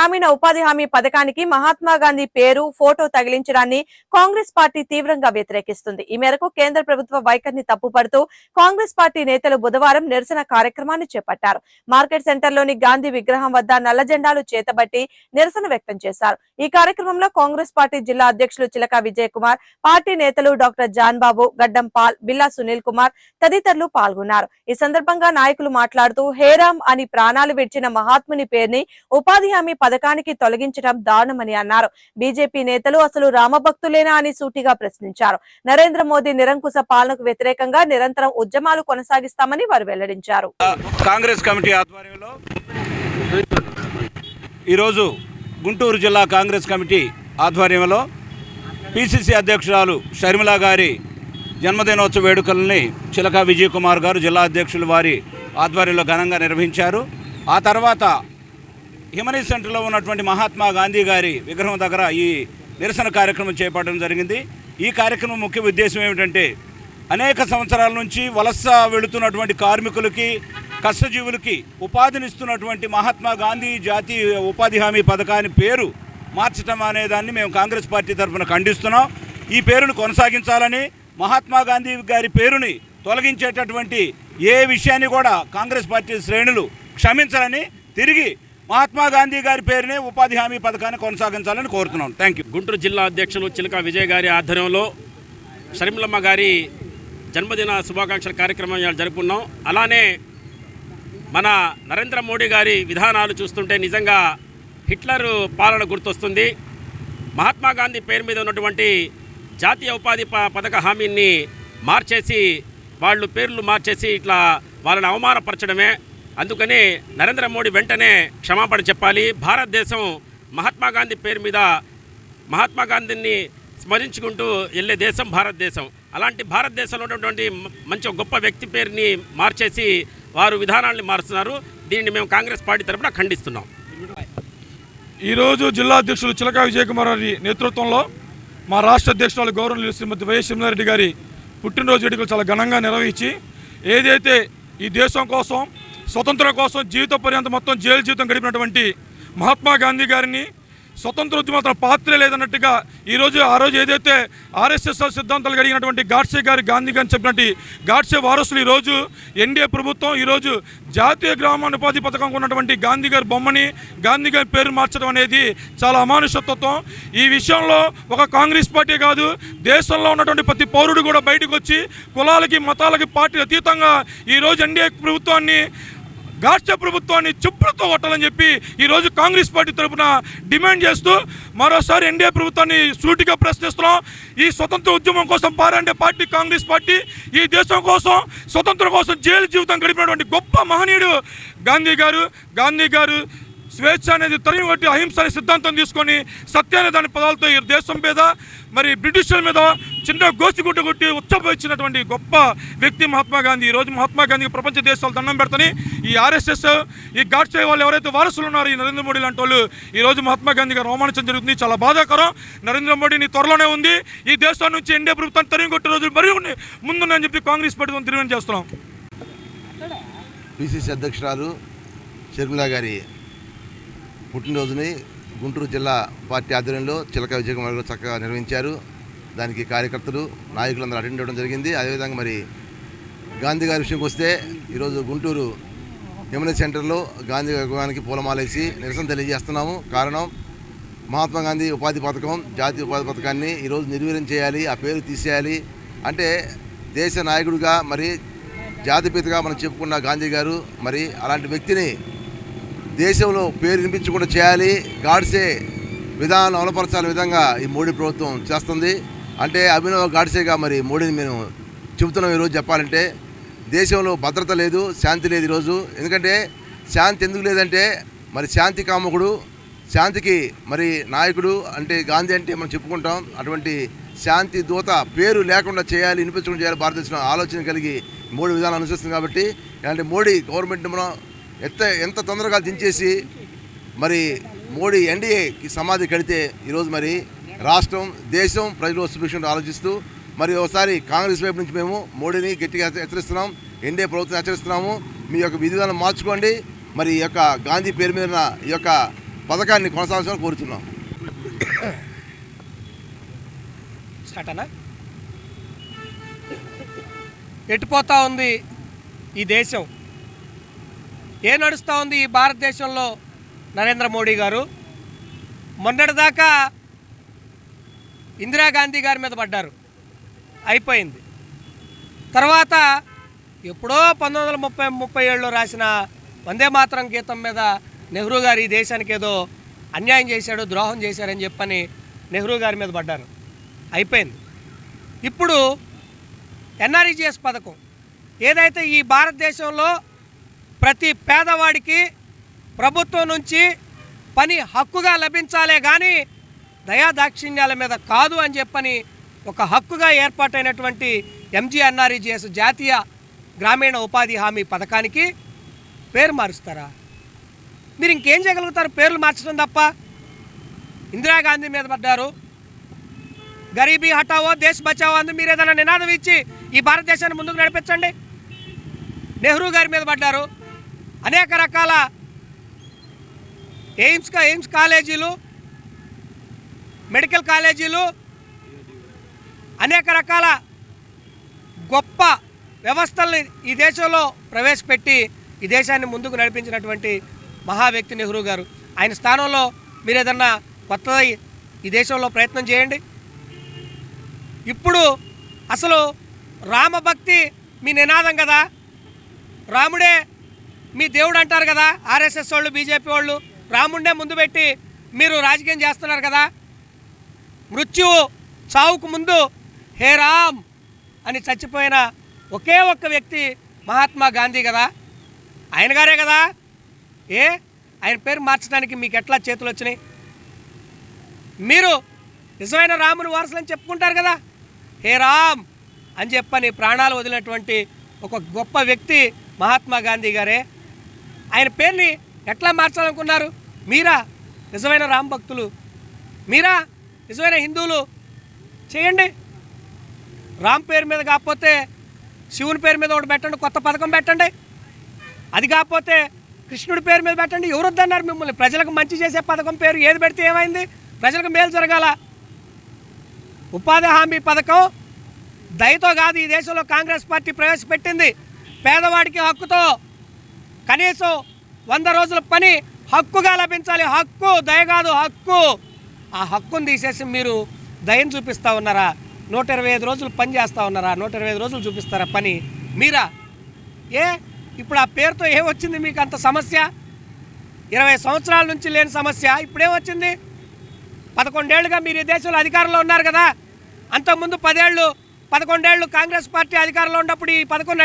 గ్రామీణ ఉపాధి హామీ పథకానికి మహాత్మా గాంధీ పేరు ఫోటో తగిలించడాన్ని కాంగ్రెస్ పార్టీ తీవ్రంగా వ్యతిరేకిస్తుంది. ఈ మేరకు కేంద్ర ప్రభుత్వ వైఖరిని తప్పుపడుతూ కాంగ్రెస్ పార్టీ నేతలు బుధవారం నిరసన కార్యక్రమాన్ని చేపట్టారు. మార్కెట్ సెంటర్లోని గాంధీ విగ్రహం వద్ద నల్ల జెండాలు చేతబట్టి నిరసన వ్యక్తం చేశారు. ఈ కార్యక్రమంలో కాంగ్రెస్ పార్టీ జిల్లా అధ్యక్షులు చిలక విజయ్ కుమార్ పార్టీ నేతలు doctor John Babu Gaddam Paul Billa Sunil Kumar తదితరులు పాల్గొన్నారు. ఈ సందర్భంగా నాయకులు మాట్లాడుతూ హేరామ్ అని ప్రాణాలు విడిచిన మహాత్ముని పేరుని ఉపాధి హామీ పథకానికి తొలగించడం దారుణమని అన్నారు. బీజేపీ నేతలు అసలు రామభక్తులేనా అని సూటిగా ప్రశ్నించారు. నరేంద్ర మోదీ నిరంకుశ పాలనకు వ్యతిరేకంగా నిరంతరం ఉద్యమాలు కొనసాగిస్తామని వారు వెల్లడించారు. కాంగ్రెస్ కమిటీ ఆధ్వర్యంలో ఈరోజు గుంటూరు జిల్లా కాంగ్రెస్ కమిటీ ఆధ్వర్యంలో పిసిసి అధ్యక్షురాలు షర్మిల గారి జన్మదినోత్సవ వేడుకలని చిలక విజయ్ కుమార్ గారు జిల్లా అధ్యక్షులు వారి ఆధ్వర్యంలో ఘనంగా నిర్వహించారు. ఆ తర్వాత హిమనీ సెంటర్లో ఉన్నటువంటి మహాత్మా గాంధీ గారి విగ్రహం దగ్గర ఈ నిరసన కార్యక్రమం చేపట్టడం జరిగింది. ఈ కార్యక్రమం ముఖ్య ఉద్దేశం ఏమిటంటే అనేక సంవత్సరాల నుంచి వలస వెళుతున్నటువంటి కార్మికులకి కష్టజీవులకి ఉపాధినిస్తున్నటువంటి మహాత్మా గాంధీ జాతీయ ఉపాధి హామీ పథకాన్ని పేరు మార్చడం అనే దాన్ని మేము కాంగ్రెస్ పార్టీ తరఫున ఖండిస్తున్నాం. ఈ పేరును కొనసాగించాలని మహాత్మా గాంధీ గారి పేరుని తొలగించేటటువంటి ఏ విషయాన్ని కూడా కాంగ్రెస్ పార్టీ శ్రేణులు క్షమించాలని తిరిగి మహాత్మా గాంధీ గారి పేరునే ఉపాధి హామీ పథకాన్ని కొనసాగించాలని కోరుతున్నాం. థ్యాంక్ యూ గుంటూరు జిల్లా అధ్యక్షులు చిలక విజయ్ గారి ఆధ్వర్యంలో షర్మిలమ్మ గారి జన్మదిన శుభాకాంక్షల కార్యక్రమం జరుపుకున్నాం. అలానే మన నరేంద్ర మోడీ గారి విధానాలు చూస్తుంటే నిజంగా హిట్లర్ పాలన గుర్తొస్తుంది. మహాత్మా గాంధీ పేరు మీద ఉన్నటువంటి జాతీయ ఉపాధి ప- పథక హామీని మార్చేసి వాళ్ళు పేర్లు మార్చేసి ఇట్లా వాళ్ళని అవమానపరచడమే. అందుకని నరేంద్ర మోడీ వెంటనే క్షమాపణ చెప్పాలి. భారతదేశం మహాత్మా గాంధీ పేరు మీద మహాత్మా గాంధీని స్మరించుకుంటూ వెళ్ళే దేశం భారతదేశం. అలాంటి భారతదేశంలో ఉన్నటువంటి మంచి గొప్ప వ్యక్తి పేరుని మార్చేసి వారు విధానాల్ని మారుస్తున్నారు. దీనిని మేము కాంగ్రెస్ పార్టీ తరఫున ఖండిస్తున్నాం. ఈరోజు జిల్లా అధ్యక్షులు చిలక విజయకుమార్ గారి నేతృత్వంలో మా రాష్ట్ర అధ్యక్షురాలు గౌరవనీయులు శ్రీమతి వైఎస్ సింహారెడ్డి గారి పుట్టినరోజు వేడుకలు చాలా ఘనంగా నిర్వహించి ఏదైతే ఈ దేశం కోసం స్వతంత్రం కోసం జీవిత పర్యంతం మొత్తం జైలు జీవితం గడిపినటువంటి మహాత్మా గాంధీ గారిని స్వతంత్ర ఉద్యమం తన లేదన్నట్టుగా ఈరోజు ఆ రోజు ఏదైతే ఆర్ఎస్ఎస్ సిద్ధాంతాలు కలిగినటువంటి గాడ్సే గారి గాంధీ గారిని చెప్పినట్టు గాడ్సే వారసులు ఈరోజు ఎన్డీఏ ప్రభుత్వం ఈరోజు జాతీయ గ్రామోపాధి పథకం ఉన్నటువంటి గాంధీ గారి బొమ్మని గాంధీ గారి పేరు మార్చడం అనేది చాలా అమానుషత్వం ఈ విషయంలో ఒక కాంగ్రెస్ పార్టీ కాదు దేశంలో ఉన్నటువంటి ప్రతి పౌరుడు కూడా బయటకు వచ్చి కులాలకి మతాలకి పార్టీ అతీతంగా ఈరోజు ఎన్డీఏ ప్రభుత్వాన్ని రాష్ట్ర ప్రభుత్వాన్ని చెప్పులతో కొట్టాలని చెప్పి ఈరోజు కాంగ్రెస్ పార్టీ తరఫున డిమాండ్ చేస్తూ మరోసారి ఎన్డీఏ ప్రభుత్వాన్ని సూటిగా ప్రశ్నిస్తున్నాం. ఈ స్వతంత్ర ఉద్యమం కోసం పారాడే పార్టీ కాంగ్రెస్ పార్టీ ఈ దేశం కోసం స్వతంత్రం కోసం జైలు జీవితం గడిపినటువంటి గొప్ప మహనీయుడు గాంధీ గారు. గాంధీ గారు స్వేచ్ఛ అనేది తరిమి కొట్టి అహింస అనే సిద్ధాంతం తీసుకొని సత్య అనే దాని పదాలతో ఈ దేశం మీద మరి బ్రిటిషుల మీద చిన్న గోసిగుడ్డ కొట్టి ఉచ్చపోయించినటువంటి గొప్ప వ్యక్తి మహాత్మా గాంధీ. ఈ రోజు మహాత్మా గాంధీకి ప్రపంచ దేశాలు దండం పెడతని ఈ ఆర్ఎస్ఎస్ ఈ గాడ్సే వాళ్ళు ఎవరైతే వారసులు ఉన్నారో ఈ నరేంద్ర మోడీ లాంటి వాళ్ళు ఈ రోజు మహాత్మా గాంధీ గారు అవమానించడం జరుగుతుంది. చాలా బాధాకరం. నరేంద్ర మోడీని త్వరలోనే ఉంది. ఈ దేశం నుంచి ఎన్డీఏ ప్రభుత్వాన్ని తరిమి కొట్టే రోజులు మరీ ముందున్నాయని చెప్పి కాంగ్రెస్ పార్టీ తిరిగి చేస్తున్నాం పిసిసి అధ్యక్షురాలు షర్మిలా గారి పుట్టినరోజుని గుంటూరు జిల్లా పార్టీ ఆధ్వర్యంలో చిలక విజయకుమార్ చక్కగా నిర్వహించారు. దానికి కార్యకర్తలు నాయకులందరూ అటెండ్ అవ్వడం జరిగింది. అదేవిధంగా మరి గాంధీ గారి విషయంకి వస్తే ఈరోజు గుంటూరు యమున సెంటర్లో గాంధీ విగ్రహానికి పూలమాలేసి నిరసన తెలియజేస్తున్నాము. కారణం మహాత్మా గాంధీ ఉపాధి పథకం జాతీయ ఉపాధి పథకాన్ని ఈరోజు నిర్వీర్యం చేయాలి ఆ పేరు తీసేయాలి. అంటే దేశ నాయకుడిగా మరి జాతిపితగా మనం చెప్పుకున్న గాంధీ గారు మరి అలాంటి వ్యక్తిని దేశంలో పేరు వినిపించకుండా చేయాలి. గాడ్సే విధానం అమలుపరచాలని విధంగా ఈ మోడీ ప్రభుత్వం చేస్తుంది. అంటే అభినవ్ గాడ్సేగా మరి మోడీని మేము చెబుతున్నాం ఈరోజు చెప్పాలంటే. దేశంలో భద్రత లేదు శాంతి లేదు ఈరోజు. ఎందుకంటే శాంతి ఎందుకు లేదంటే మరి శాంతి కామకుడు శాంతికి మరి నాయకుడు అంటే గాంధీ అంటే మనం చెప్పుకుంటాం. అటువంటి శాంతి దూత పేరు లేకుండా చేయాలి వినిపించకుండా చేయాలి భారతదేశంలో ఆలోచన కలిగి మోడీ విధానం అనుసరిస్తుంది కాబట్టి ఇలాంటి మోడీ గవర్నమెంట్ మనం ఎంత ఎంత తొందరగా దించేసి మరి మోడీ ఎన్డీఏకి సమాధి కడితే ఈరోజు మరి రాష్ట్రం దేశం ప్రజలు సుభిక్షం ఆలోచిస్తూ మరి ఒకసారి కాంగ్రెస్ వైపు నుంచి మేము మోడీని గట్టిగా హెచ్చరిస్తున్నాం ఎన్డీఏ ప్రభుత్వం హెచ్చరిస్తున్నాము. మీ యొక్క విధి విధానం మార్చుకోండి. మరి ఈ యొక్క గాంధీ పేరు మీద ఈ యొక్క పథకాన్ని కొనసాగించాలని కోరుతున్నాం ఎట్టుపోతా ఉంది ఈ దేశం? ఏ నడుస్తూ ఉంది ఈ భారతదేశంలో నరేంద్ర మోడీ గారు? మొన్నటిదాకా ఇందిరాగాంధీ గారి మీద పడ్డారు. అయిపోయింది. తర్వాత ఎప్పుడో పంతొమ్మిది వందల ముప్పై ముప్పై ఏడులో రాసిన వందే మాతరం గీతం మీద నెహ్రూ గారు ఈ దేశానికి ఏదో అన్యాయం చేశాడు ద్రోహం చేశారని చెప్పని నెహ్రూ గారి మీద పడ్డారు. అయిపోయింది. ఇప్పుడు ఎన్ఆర్ఈజిఎస్ పథకం. ఏదైతే ఈ భారతదేశంలో ప్రతి పేదవాడికి ప్రభుత్వం నుంచి పని హక్కుగా లభించాలే కానీ దయాదాక్షిణ్యాల మీద కాదు అని చెప్పని ఒక హక్కుగా ఏర్పాటైనటువంటి ఎంజీఎన్ఆర్ఈజీఎస్ జాతీయ గ్రామీణ ఉపాధి హామీ పథకానికి పేరు మారుస్తారా? మీరు ఇంకేం చేయగలుగుతారు? పేర్లు మార్చడం తప్ప. ఇందిరాగాంధీ మీద పడ్డారు. గరీబీ హటావో దేశ్ బచావో అందు మీరు ఏదైనా నినాదం ఇచ్చి ఈ భారతదేశాన్ని ముందుకు నడిపించండి. నెహ్రూ గారి మీద పడ్డారు. అనేక రకాల ఎయిమ్స్ ఎయిమ్స్ కాలేజీలు మెడికల్ కాలేజీలు అనేక రకాల గొప్ప వ్యవస్థల్ని ఈ దేశంలో ప్రవేశపెట్టి ఈ దేశాన్ని ముందుకు నడిపించినటువంటి మహా వ్యక్తి నెహ్రూ గారు. ఆయన స్థానంలో మీరు ఏదన్నా కొత్తది ఈ దేశంలో ప్రయత్నం చేయండి. ఇప్పుడు అసలు రామభక్తి మీ నినాదం కదా? రాముడే మీ దేవుడు అంటారు కదా ఆర్ఎస్ఎస్ వాళ్ళు బీజేపీ వాళ్ళు రాముండే ముందు పెట్టి మీరు రాజకీయం చేస్తున్నారు కదా. మృత్యువు చావుకు ముందు హే రామ్ అని చచ్చిపోయిన ఒకే ఒక్క వ్యక్తి మహాత్మా గాంధీ కదా. ఆయన గారే కదా. ఏ? ఆయన పేరు మార్చడానికి మీకు ఎట్లా చేతులు వచ్చినాయి? మీరు నిజమైన రాముని వారసులని చెప్పుకుంటారు కదా. హే రామ్ అని చెప్పని ప్రాణాలు వదిలినటువంటి ఒక గొప్ప వ్యక్తి మహాత్మా గాంధీ గారే. ఆయన పేరుని ఎట్లా మార్చాలనుకున్నారు? మీరా నిజమైన రామ్ భక్తులు? మీరా నిజమైన హిందువులు? చేయండి. రామ్ పేరు మీద కాకపోతే శివుని పేరు మీద ఒకటి పెట్టండి కొత్త పథకం పెట్టండి. అది కాకపోతే కృష్ణుడి పేరు మీద పెట్టండి. ఎవరు వద్దన్నారు మిమ్మల్ని? ప్రజలకు మంచి చేసే పథకం పేరు ఏది పెడితే ఏమైంది? ప్రజలకు మేలు జరగాల. ఉపాధి హామీ పథకం దయతో కాదు ఈ దేశంలో కాంగ్రెస్ పార్టీ ప్రవేశపెట్టింది. పేదవాడికి హక్కుతో కనీసం వంద రోజుల పని హక్కుగా లభించాలి. హక్కు దయ కాదు హక్కు. ఆ హక్కును తీసేసి మీరు దయను చూపిస్తూ ఉన్నారా? నూట ఇరవై ఐదు రోజులు పని చేస్తూ ఉన్నారా? నూట ఇరవై ఐదు రోజులు చూపిస్తారా పని? మీరా? ఏ? ఇప్పుడు ఆ పేరుతో ఏమొచ్చింది మీకు అంత సమస్య? ఇరవై సంవత్సరాల నుంచి లేని సమస్య. ఇప్పుడేమొచ్చింది పదకొండేళ్ళుగా మీరు ఈ దేశంలో అధికారంలో ఉన్నారు కదా. అంతకుముందు పదేళ్ళు పదకొండేళ్ళు కాంగ్రెస్ పార్టీ అధికారంలో ఉన్నప్పుడు ఈ పథకం